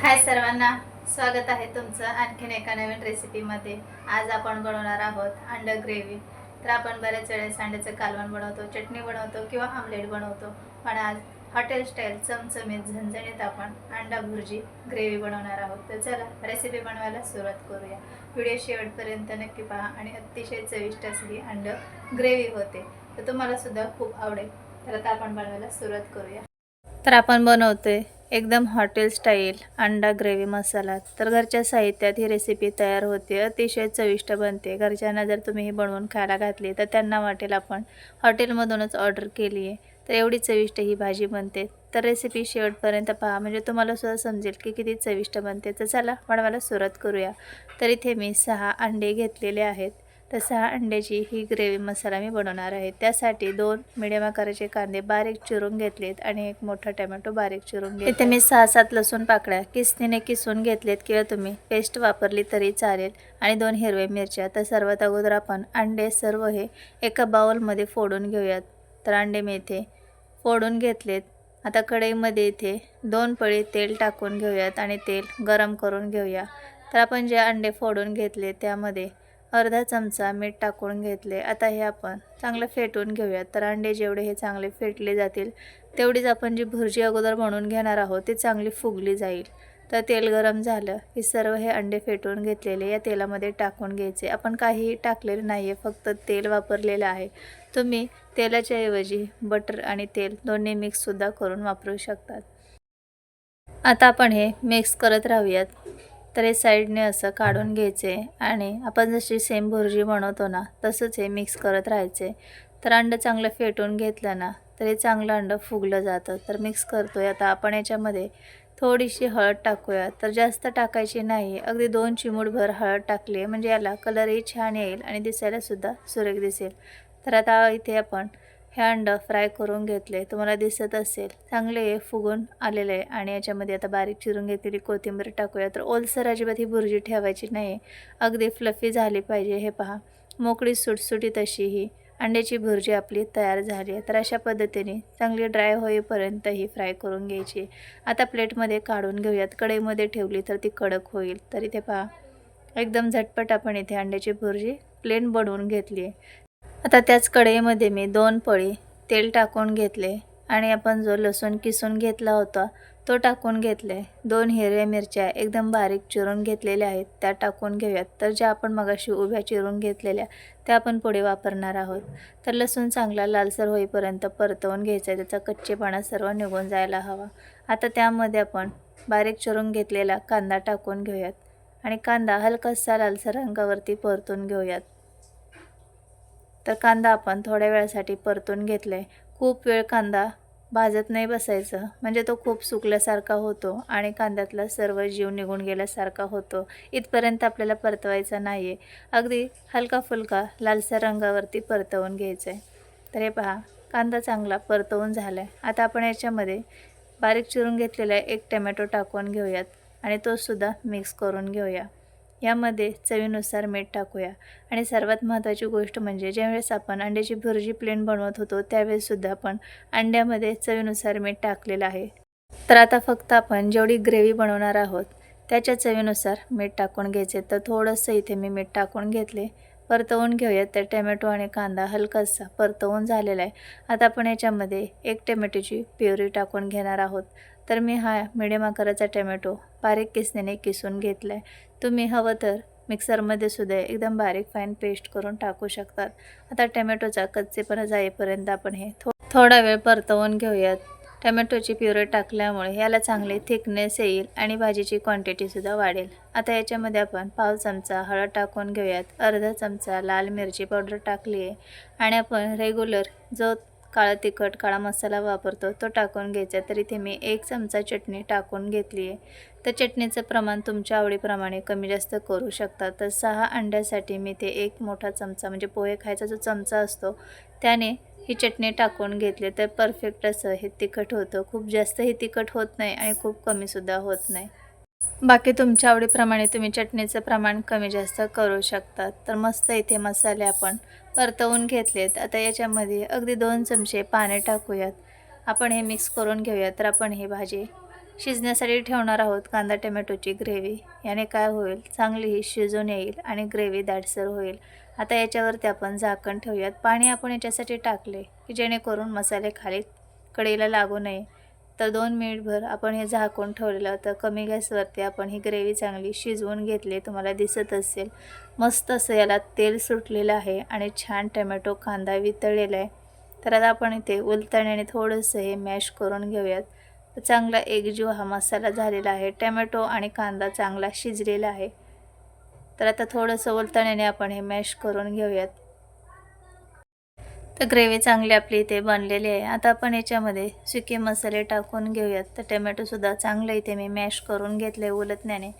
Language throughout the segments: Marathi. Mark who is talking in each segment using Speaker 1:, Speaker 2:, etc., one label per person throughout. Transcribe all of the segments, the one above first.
Speaker 1: हाय सर्वांना स्वागत आहे तुमचं आणखीन एका नवीन रेसिपीमध्ये आज आपण बनवणार आहोत अंड ग्रेव्ही. तर आपण बऱ्याच वेळेस अंड्याचं कालवण बनवतो चटणी बनवतो किंवा आमलेट बनवतो. पण आज हॉटेल स्टाईल चमचमीत झणझणीत आपण अंडा भुर्जी ग्रेव्ही बनवणार आहोत. तर चला रेसिपी बनवायला सुरुवात करूया. व्हिडिओ शेवटपर्यंत नक्की पहा आणि अतिशय चविष्ट असली अंड ग्रेव्ही होते. तर तुम्हाला सुद्धा खूप आवडेल. तर आता आपण बनवायला सुरुवात करूया. तर आपण बनवतोय एकदम हॉटेल स्टाईल अंडा ग्रेव्ही मसाला. तर घरच्या साहित्यात ही रेसिपी तयार होते. अतिशय चविष्ट बनते. घरच्यांना जर तुम्ही ही बनवून खायला घातली तर त्यांना वाटेल आपण हॉटेलमधूनच ऑर्डर केली आहे. तर एवढी चविष्ट ही भाजी बनते. तर रेसिपी शेवटपर्यंत पहा. म्हणजे तुम्हाला सुद्धा समजेल की किती चविष्ट बनते. तर चला बनवायला सुरुवात करूया. तर इथे मी सहा अंडे घेतलेले आहेत. तसा अंड्याची ही ग्रेव्ही मसाला मी बनवणार आहे. त्यासाठी दोन मिडियम आकाराचे कांदे बारीक चिरून घेतलेत आणि एक मोठा टमॅटो बारीक चिरून घेतले इथे मी सहा सात लसूण पाकळ्या किसनीने किसून घेतलेत किंवा तुम्ही पेस्ट वापरली तरी चालेल. आणि दोन हिरव्या मिरच्या. तर सर्वात अगोदर आपण अंडे सर्व हे एका बाउलमध्ये फोडून घेऊयात. तर अंडे मी इथे फोडून घेतलेत. आता कढईमध्ये इथे दोन पळी तेल टाकून घेऊयात आणि तेल गरम करून घेऊया. तर आपण जे अंडे फोडून घेतले त्यामध्ये अर्धा चमचा मीठ टाकून घेतले. आता हे आपण चांगलं फेटून घेऊयात. तर अंडे जेवढे हे चांगले फेटले जातील तेवढीच आपण जी भुर्जी अगोदर बनवून घेणार आहोत ती चांगली फुगली जाईल. तर तेल गरम झालं की सर्व हे अंडे फेटून घेतलेले या तेलामध्ये टाकून घ्यायचे. आपण काहीही टाकलेलं नाही आहे फक्त तेल वापरलेलं आहे. तुम्ही तेलाच्या ऐवजी बटर आणि तेल दोन्ही मिक्ससुद्धा करून वापरू शकतात. आता आपण हे मिक्स करत राहूयात. तर हे साईडने असं काढून घ्यायचे आणि आपण जशी सेम भुर्जी बनवतो ना तसंच हे मिक्स करत राहायचे. तर अंडं चांगलं फेटून घेतलं ना तर हे चांगलं अंडं फुगलं जातं. तर मिक्स करतोय. आता आपण याच्यामध्ये थोडीशी हळद टाकूया. तर जास्त टाकायची नाही. अगदी दोन चिमूटभर हळद टाकली. म्हणजे याला कलरही छान येईल आणि दिसायलासुद्धा सुरेख दिसेल. तर आता इथे आपण हे अंडं फ्राय करून घेतले तुम्हाला दिसत असेल. चांगले हे फुगून आलेले आहे आणि याच्यामध्ये आता बारीक चिरून घेतलेली कोथिंबीर टाकूया. तर ओलसर अजिबात ही भुर्जी ठेवायची नाही. अगदी फ्लफी झाली पाहिजे हे पहा. मोकळी सुटसुटीत अशी ही अंड्याची भुर्जी आपली तयार झाली आहे. तर अशा पद्धतीने चांगली ड्राय होईपर्यंत ही फ्राय करून घ्यायची. आता प्लेटमध्ये काढून घेऊयात. कढईमध्ये ठेवली तर ती कडक होईल. तर इथे पहा. एकदम झटपट आपण इथे अंड्याची भुर्जी प्लेन बनवून घेतली आहे. आता त्याच कढईमध्ये मी दोन पळी तेल टाकून घेतले आणि आपण जो लसूण किसून घेतला होता तो टाकून घेतले. दोन हिरव्या मिरच्या एकदम बारीक चिरून घेतलेल्या आहेत त्या टाकून घेऊयात. तर ज्या आपण मगाशी उभ्या चिरून घेतलेल्या त्या आपण पुढे वापरणार आहोत. तर लसूण चांगला लालसर होईपर्यंत परतवून घ्यायचा आहे त्याचा कच्चेपणा सर्व निघून जायला हवा. आता त्यामध्ये आपण बारीक चिरून घेतलेला कांदा टाकून घेऊयात आणि कांदा हलकासा लालसर रंगावरती परतून घेऊयात. तर कांदा आपण थोड्या वेळासाठी परतून घेतला आहे खूप वेळ कांदा भाजत नाही बसायचं. म्हणजे तो खूप सुकल्यासारखा होतो आणि कांद्यातला सर्व जीव निघून गेल्यासारखा होतो. इथपर्यंत आपल्याला परतवायचा नाही आहे अगदी हलका फुलका लालसर रंगावरती परतवून घ्यायचं आहे तर हे पहा कांदा चांगला परतवून झाला आहे आता आपण याच्यामध्ये बारीक चिरून घेतलेला एक टमॅटो टाकून घेऊयात आणि तोसुद्धा मिक्स करून घेऊया. यामध्ये चवीनुसार मीठ टाकूया. आणि सर्वात महत्त्वाची गोष्ट म्हणजे ज्यावेळेस आपण अंड्याची भुर्जी प्लेन बनवत होतो त्यावेळेससुद्धा आपण अंड्यामध्ये चवीनुसार मीठ टाकलेलं आहे. तर आता फक्त आपण जेवढी ग्रेव्ही बनवणार आहोत त्याच्या चवीनुसार मीठ टाकून घ्यायचे. तर थोडंसं इथे मी मीठ टाकून घेतले. परतवून घेऊयात. तर टमॅटो आणि कांदा हलकासा परतवून झालेला आहे. आता आपण याच्यामध्ये एक टमॅटोची प्युरी टाकून घेणार आहोत. तर मी हा मिडियम आकाराचा टोमॅटो बारीक किसण्याने किसून घेतला आहे तुम्ही हवं तर मिक्सरमध्ये सुद्धा एकदम बारीक फाईन पेस्ट करून टाकू शकतात. आता टमॅटोचा कच्चेपणा जाईपर्यंत आपण हे थो थोडा वेळ परतवून घेऊयात. टमॅटोची प्युरे टाकल्यामुळे याला चांगले थिकनेस येईल आणि भाजीची क्वांटिटीसुद्धा वाढेल. आता याच्यामध्ये आपण पाव चमचा हळद टाकून घेऊयात. अर्धा चमचा लाल मिरची पावडर टाकली आहे आणि आपण रेग्युलर जो काळा तिखट काळा मसाला वापरतो तो टाकून घ्यायचा. तर इथे मी एक चमचा चटणी टाकून घेतली आहे. तर चटणीचं प्रमाण तुमच्या आवडीप्रमाणे कमी जास्त करू शकता. तर सहा अंड्यासाठी मी ते एक मोठा चमचा म्हणजे पोहे खायचा जो चमचा असतो त्याने ही चटणी टाकून घेतली. तर परफेक्ट असं हे तिखट होतं. खूप जास्त हे तिखट होत नाही आणि खूप कमीसुद्धा होत नाही. बाकी तुमच्या आवडीप्रमाणे तुम्ही चटणीचं प्रमाण कमी जास्त करू शकता तर मस्त इथे मसाले आपण परतवून घेतलेत. आता याच्यामध्ये अगदी दोन चमचे पाणी टाकूयात. आपण हे मिक्स करून घेऊयात. तर आपण ही भाजी शिजण्यासाठी ठेवणार आहोत. कांदा टोमॅटोची ग्रेव्ही. याने काय होईल? चांगली ही शिजून येईल आणि ग्रेव्ही दाटसर होईल. आता याच्यावरती आपण झाकण ठेवूयात. पाणी आपण याच्यासाठी टाकले की जेणेकरून मसाले खाली कढईला लागू नये. तर दोन मिनिटभर आपण हे झाकून ठेवलेलं होतं. कमी गॅसवरती आपण ही ग्रेव्ही चांगली शिजवून घेतली तुम्हाला दिसत असेल. मस्त असं याला तेल सुटलेलं आहे आणि छान टमॅटो कांदा वितळलेला आहे. तर आता आपण इथे उलतण्याने थोडंसं हे मॅश करून घेऊयात. तर चांगला एकजीव हा मसाला झालेला आहे. टमॅटो आणि कांदा चांगला शिजलेला आहे. तर आता थोडंसं उलतण्याने आपण हे मॅश करून घेऊयात. तर ग्रेव्ही चांगली आपली इथे बनलेली आहे. आता आपण याच्यामध्ये सुके मसाले टाकून घेऊयात. तर टमॅटोसुद्धा चांगलं इथे मी मॅश करून घेतलं आहे उलटण्याने.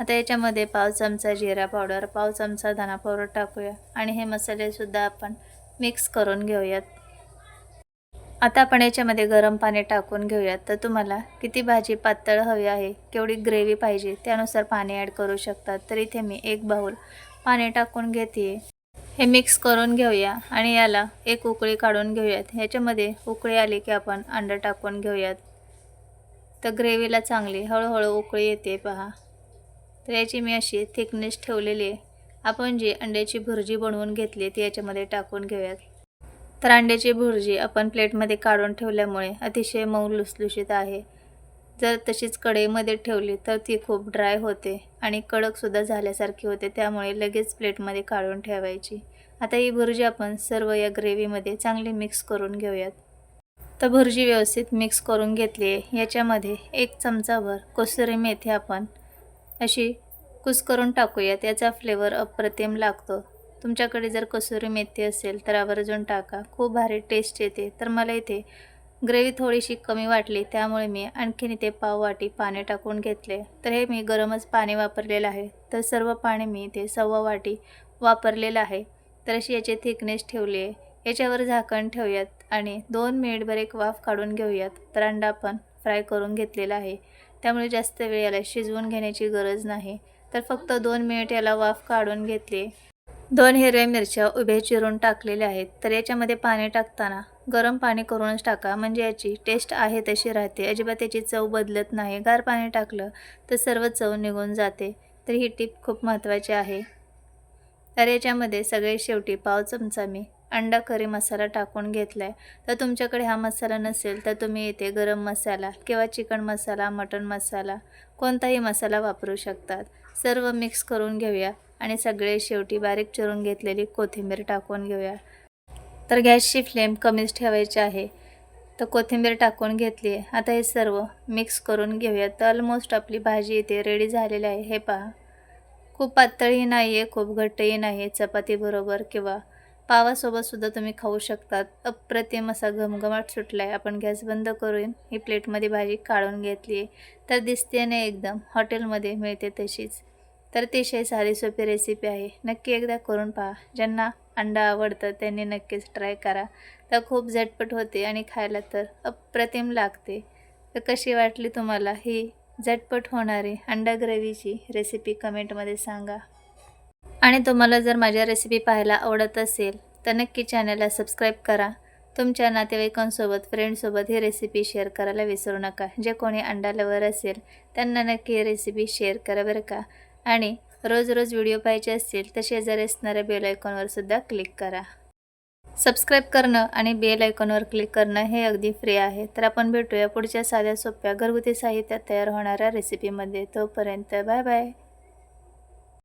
Speaker 1: आता याच्यामध्ये पाव चमचा जिरा पावडर पाव चमचा धना पावडर टाकूया. आणि हे मसालेसुद्धा आपण मिक्स करून घेऊयात. आता आपण याच्यामध्ये गरम पाणी टाकून घेऊयात. तर तुम्हाला किती भाजी पातळ हवी आहे केवढी ग्रेव्ही पाहिजे त्यानुसार पाणी ॲड करू शकतात तर इथे मी एक बाऊल पाणी टाकून घेते हे मिक्स करून घेऊया आणि याला एक उकळी काढून घेऊयात. ह्याच्यामध्ये उकळी आली की आपण अंडं टाकून घेऊयात. तर ग्रेव्हीला चांगली हळूहळू उकळी येते पहा. तर याची मी अशी थिकनेस ठेवलेली आहे. आपण जी अंड्याची भुर्जी बनवून घेतली ती याच्यामध्ये टाकून घेऊयात. तर अंड्याची भुर्जी आपण प्लेटमध्ये काढून ठेवल्यामुळे अतिशय मऊ लुसलुशीत आहे. जर तशीच कढईमध्ये ठेवली तर ती खूप ड्राय होते आणि कडकसुद्धा झाल्यासारखी होते त्यामुळे लगेच प्लेटमध्ये काढून ठेवायची. आता ही भुर्जी आपण सर्व या ग्रेव्हीमध्ये चांगली मिक्स करून घेऊयात. तर भुर्जी व्यवस्थित मिक्स करून घेतली आहे. याच्यामध्ये एक चमचाभर कसुरी मेथी आपण अशी कुस करून टाकूयात. याचा फ्लेवर अप्रतिम लागतो. तुमच्याकडे जर कसुरी मेथी असेल तर आवर्जून टाका. खूप भारी टेस्ट येते. तर मला इथे ग्रेव्ही थोडीशी कमी वाटली त्यामुळे मी आणखीन इथे पाव वाटी पाणी टाकून घेतले. तर हे मी गरमच पाणी वापरलेलं आहे. तर सर्व पाणी मी इथे सव्वा वाटी वापरलेलं आहे. तर अशी याची थिकनेस ठेवली आहे. याच्यावर झाकण ठेवूयात आणि दोन मिनिटभर एक वाफ काढून घेऊयात. तर अंडा आपण फ्राय करून घेतलेला आहे. त्यामुळे जास्त वेळ याला शिजवून घेण्याची गरज नाही. तर फक्त दोन मिनिट याला वाफ काढून घेतली. दोन हिरव्या मिरच्या उभ्या चिरून टाकलेल्या आहेत. तर याच्यामध्ये पाणी टाकताना गरम पाणी करूनच टाका. म्हणजे याची टेस्ट आहे तशी राहते. अजिबात याची चव बदलत नाही. गार पाणी टाकलं तर सर्व चव निघून जाते. तर ही टीप खूप महत्त्वाची आहे. तर याच्यामध्ये सगळे शेवटी पाव चमचा मी अंडा करी मसाला टाकून घेतला आहे तर तुमच्याकडे हा मसाला नसेल तर तुम्ही इथे गरम मसाला किंवा चिकन मसाला मटण मसाला कोणताही मसाला वापरू शकतात. सर्व मिक्स करून घेऊया. आणि सगळे शेवटी बारीक चिरून घेतलेली कोथिंबीर टाकून घेऊया. तर गॅसची फ्लेम कमीच ठेवायची आहे. तर कोथिंबीर टाकून घेतली आहे. आता हे सर्व मिक्स करून घेऊया. तर ऑलमोस्ट आपली भाजी इथे रेडी झालेली आहे. हे पहा. खूप पातळही नाही आहे खूप घट्टही नाही आहे चपातीबरोबर किंवा पावासोबतसुद्धा तुम्ही खाऊ शकतात. अप्रतिम असा घमघमाट सुटला आहे आपण गॅस बंद करून ही प्लेटमध्ये भाजी काढून घेतली आहे. तर दिसते नाही एकदम हॉटेलमध्ये मिळते तशीच. तर अतिशय साधी सोपी रेसिपी आहे. नक्की एकदा करून पहा. ज्यांना अंडा आवडतं त्यांनी नक्कीच ट्राय करा. तर खूप झटपट होते आणि खायला तर अप्रतिम लागते. तर कशी वाटली तुम्हाला ही झटपट होणारी अंडा ग्रेव्हीची रेसिपी कमेंटमध्ये सांगा. आणि तुम्हाला जर माझ्या रेसिपी पाहायला आवडत असेल तर नक्की चॅनलला सबस्क्राईब करा. तुमच्या नातेवाईकांसोबत फ्रेंडसोबत ही रेसिपी शेअर करायला विसरू नका. जे कोणी अंडा लवर असेल त्यांना नक्की ही रेसिपी शेअर करा बरं का. आणि रोज रोज व्हिडिओ पाहिजे असतील तर शेजारी असणाऱ्या बेल आयकॉनवर सुद्धा क्लिक करा. सबस्क्राईब करणं आणि बेल आयकॉनवर क्लिक करणं हे अगदी फ्री आहे. तर आपण भेटूया पुढच्या साध्या सोप्या घरगुती साहित्यात तयार होणाऱ्या रेसिपीमध्ये तोपर्यंत बाय बाय